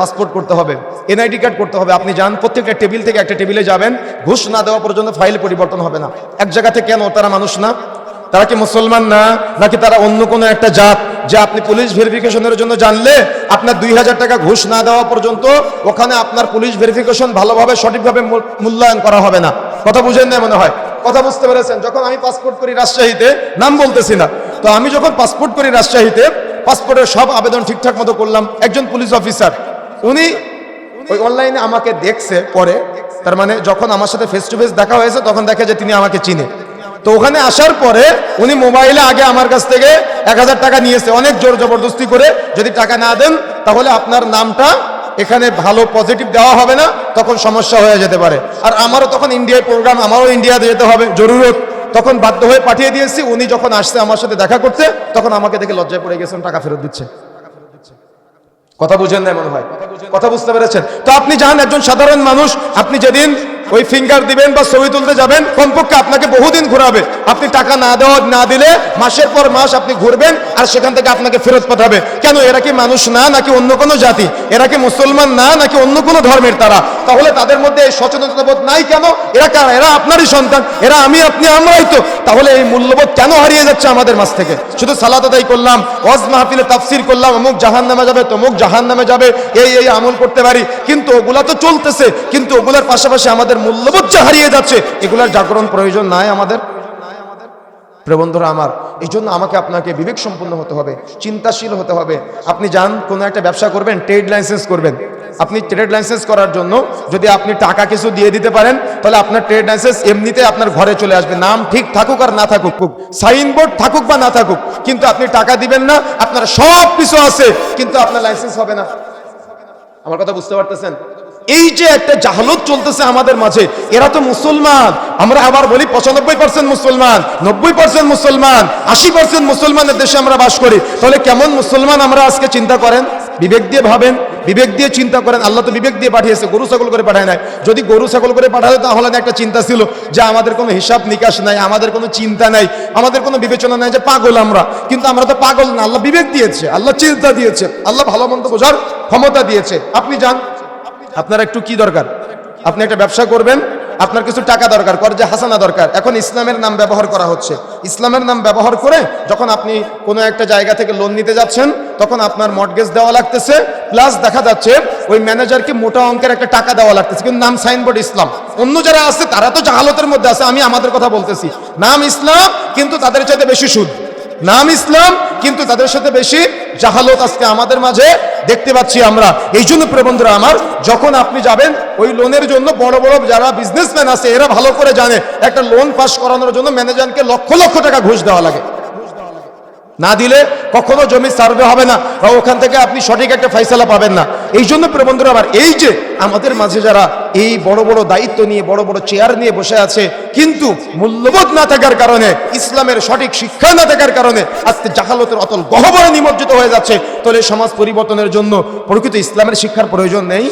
Passport করতে হবে, NID card করতে হবে, আপনি যান, প্রত্যেকটা টেবিল থেকে একটা টেবিলে যাবেন, ঘুষ না দেওয়া পর্যন্ত ফাইল পরিবর্তন হবে না। এক জায়গাতে কেন তারা মানুষ না? তারা কি মুসলমান না? নাকি তারা অন্য কোনো একটা জাত যে আপনি পুলিশ ভেরিফিকেশনের জন্য জানলে আপনার দুই হাজার টাকা ঘুষ না দেওয়া পর্যন্ত ওখানে আপনার পুলিশ ভেরিফিকেশন ভালোভাবে, সঠিকভাবে মূল্যায়ন করা হবে না। কথা বুঝেন না মনে হয়? কথা বুঝতে পেরেছেন? যখন আমি পাসপোর্ট করি রাজশাহীতে, নাম বলতেছি না। তো আমি যখন পাসপোর্ট করি রাজশাহীতে, পাসপোর্টের সব আবেদন ঠিকঠাক মতো করলাম। একজন পুলিশ অফিসার উনি ওই অনলাইনে আমাকে দেখছে পরে, তার মানে যখন আমার সাথে ফেস টু ফেস দেখা হয়েছে, তখন দেখে যে তিনি আমাকে চিনে। তো ওখানে আসার পরে উনি মোবাইলে আগে আমার কাছ থেকে এক হাজার টাকা নিয়েছে, অনেক জোর জবরদস্তি করে। যদি টাকা না দেন, তাহলে আপনার নামটা এখানে ভালো পজিটিভ দেওয়া হবে না, তখন সমস্যা হয়ে যেতে পারে। আর আমারও তখন ইন্ডিয়ায় প্রোগ্রাম আমারও ইন্ডিয়াতে যেতে হবে, জরুরত। তখন বাধ্য হয়ে পাঠিয়ে দিয়েছি, উনি যখন আসছে আমার সাথে দেখা করতে, তখন আমাকে দেখে লজ্জায় পড়ে গেছেন টাকা ফেরত দিচ্ছে। কথা বুঝেন না মনে হয়? কথা বুঝতে পেরেছেন? তো আপনি জানেন একজন সাধারণ মানুষ, আপনি যেদিন ওই ফিঙ্গার দিবেন বা ছবি তুলতে যাবেন, কমপক্ষে আপনাকে বহুদিন ঘোরাবে। আপনি টাকা না দেওয়া, না দিলে মাসের পর মাস আপনি ঘুরবেন আর সেখান থেকে আপনাকে ফেরত পাঠাবে। কেন, এরা কি মানুষ না, নাকি অন্য কোনো জাতি? এরা কি মুসলমান না, নাকি অন্য কোনো ধর্মের তারা? তাহলে তাদের মধ্যে এই সচেতনতা বোধ নাই কেন? এরা কারা? এরা আপনারই সন্তান, এরা আমি, আপনি, আমরাই তো। তাহলে এই মূল্যবোধ কেন হারিয়ে যাচ্ছে আমাদের মাছ থেকে? শুধু সালাত আদায় করলাম, ওয়াজ মাহফিলে তাফসির করলাম, অমুক জাহান নামে যাবে, তমুক জাহান নামে যাবে, এই এই আমল করতে পারি। কিন্তু ওগুলা তো চলতেছে, কিন্তু ওগুলার পাশাপাশি আমাদের মূল্যবোধ যে হারিয়ে যাচ্ছে। এগুলার জাগরণ প্রয়োজন নাই আমাদের। প্রিয় বন্ধুরা আমার, এই জন্য আমাকে আপনাকে বিবেক সম্পন্ন হতে হবে, চিন্তাশীল হতে হবে। আপনি যান, কোনো একটা ব্যবসা করবেন ট্রেড লাইসেন্স করবেন। আপনি ট্রেড লাইসেন্স করার জন্য যদি আপনি টাকা কিছু দিয়ে দিতে পারেন, তাহলে আপনার ট্রেড লাইসেন্স এমনিতে আপনার ঘরে চলে আসবে। নাম ঠিক থাকুক আর না থাকুক সাইনবোর্ড থাকুক বা না থাকুক, কিন্তু আপনি টাকা দিবেন না, আপনার সব কিছু আছে, কিন্তু আপনার লাইসেন্স হবে না। আমার কথা বুঝতে পারতেছেন? এই যে একটা জাহালত চলতেছে আমাদের মাঝে, এরা তো মুসলমান। আমরা আবার বলি পঁচানব্বই পার্সেন্ট মুসলমান, নব্বই পার্সেন্ট মুসলমান, আশি পার্সেন্ট মুসলমানের দেশে আমরা বাস করি। তাহলে কেমন মুসলমান আমরা আজকে চিন্তা করেন? বিবেক দিয়ে ভাবেন, বিবেক দিয়ে চিন্তা করেন। আল্লাহ তো বিবেক দিয়ে পাঠিয়েছে, গরু ছাগল করে পাঠায় নাই। যদি গরু ছাগল করে পাঠাতো, তাহলে একটা চিন্তা ছিল যে আমাদের কোনো হিসাব নিকাশ নাই, আমাদের কোনো চিন্তা নাই, আমাদের কোনো বিবেচনা নাই যে পাগল আমরা। কিন্তু আমরা তো পাগল না, আল্লাহ বিবেক দিয়েছে, আল্লাহ চিন্তা দিয়েছে, আল্লাহ ভালো মন্দ বোঝার ক্ষমতা দিয়েছে। আপনি যান। আপনার একটু কি দরকার? আপনি একটা ব্যবসা করবেন, আপনার কিছু টাকা দরকার, কর্জে হাসানা দরকার। এখন ইসলামের নাম ব্যবহার করা হচ্ছে। ইসলামের নাম ব্যবহার করে যখন আপনি কোনো একটা জায়গা থেকে লোন নিতে যাচ্ছেন, তখন আপনার মর্টগেজ দেওয়া লাগতেছে প্লাস দেখা যাচ্ছে ওই ম্যানেজারকে মোটা অঙ্কের একটা টাকা দেওয়া লাগতেছে, কিন্তু নাম সাইনবোর্ড ইসলাম। অন্য যারা আছে, তারা তো জাহালতের মধ্যে আছে, আমি আমাদের কথা বলতেছি। নাম ইসলাম, কিন্তু তাদের চাইতে বেশি সুদ। নাম ইসলাম, কিন্তু তাদের সাথে বেশি জাহালত আজকে আমাদের মাঝে দেখতে পাচ্ছি আমরা। এই জন্য প্রবন্ধরা আমার, যখন আপনি যাবেন, ওই লোনের জন্য বড় বড় যারা বিজনেসম্যান আছে, এরা ভালো করে জানে, একটা লোন পাস করানোর জন্য ম্যানেজারকে লক্ষ লক্ষ টাকা ঘুষ দেওয়া লাগে। না দিলে কখনো জমি সার্ভে হবে না বা ওখান থেকে আপনি সঠিক একটা ফয়সালা পাবেন না। এই জন্য প্রিয় বন্ধুরা, আবার এই যে আমাদের মাঝে যারা এই বড় বড় দায়িত্ব নিয়ে, বড় বড় চেয়ার নিয়ে বসে আছে, কিন্তু মূল্যবোধ না থাকার কারণে, ইসলামের সঠিক শিক্ষা না থাকার কারণে আজকে জাহালতের অতল গহবরে নিমজ্জিত হয়ে যাচ্ছে। তাহলে সমাজ পরিবর্তনের জন্য প্রকৃত ইসলামের শিক্ষার প্রয়োজন নেই।